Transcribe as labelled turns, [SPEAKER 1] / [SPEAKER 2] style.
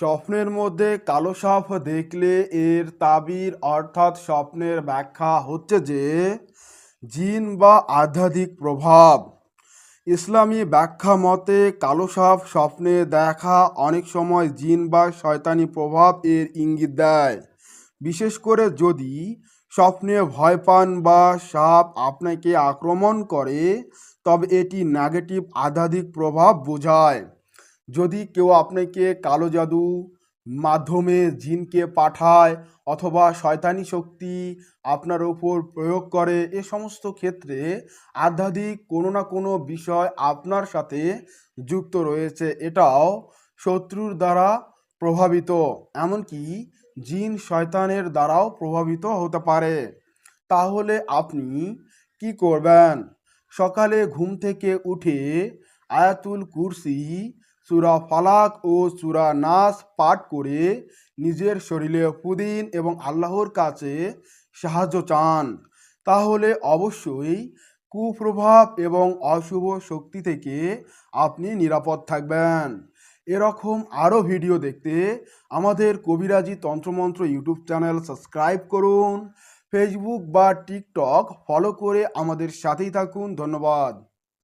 [SPEAKER 1] স্বপ্নের মধ্যে কালো সাপ দেখলে এর তাবির অর্থাৎ স্বপ্নের ব্যাখ্যা হচ্ছে যে জিন বা আধ্যাত্মিক প্রভাব। ইসলামী ব্যাখ্যা মতে কালো সাপ স্বপ্নে দেখা অনেক সময় জিন বা শয়তানি প্রভাব এর ইঙ্গিত দেয়। বিশেষ করে যদি স্বপ্নে ভয় পান বা সাপ আপনাকে আক্রমণ করে, তবে এটি নেগেটিভ আধ্যাত্মিক প্রভাব বোঝায়। যদি কেউ আপনাকে কালো জাদু মাধ্যমে জিনকে পাঠায় অথবা শয়তানি শক্তি আপনার ওপর প্রয়োগ করে, এ সমস্ত ক্ষেত্রে আধ্যাত্মিক কোনো না কোনো বিষয় আপনার সাথে যুক্ত রয়েছে। এটাও শত্রুর দ্বারা প্রভাবিত, এমনকি জিন শয়তানের দ্বারাও প্রভাবিত হতে পারে। তাহলে আপনি কি করবেন? সকালে ঘুম থেকে উঠে আয়াতুল কুরসি সুরা ফালাক ও সুরা নাস পাঠ করে নিজের শরীরে পুদিন এবং আল্লাহর কাছে সাহায্য চান। তাহলে অবশ্যই কুপ্রভাব এবং অশুভ শক্তি থেকে আপনি নিরাপদ থাকবেন। এরকম আরও ভিডিও দেখতে আমাদের কবিরাজি তন্ত্রমন্ত্র ইউটিউব চ্যানেল সাবস্ক্রাইব করুন, ফেসবুক বা টিকটক ফলো করে আমাদের সাথেই থাকুন। ধন্যবাদ।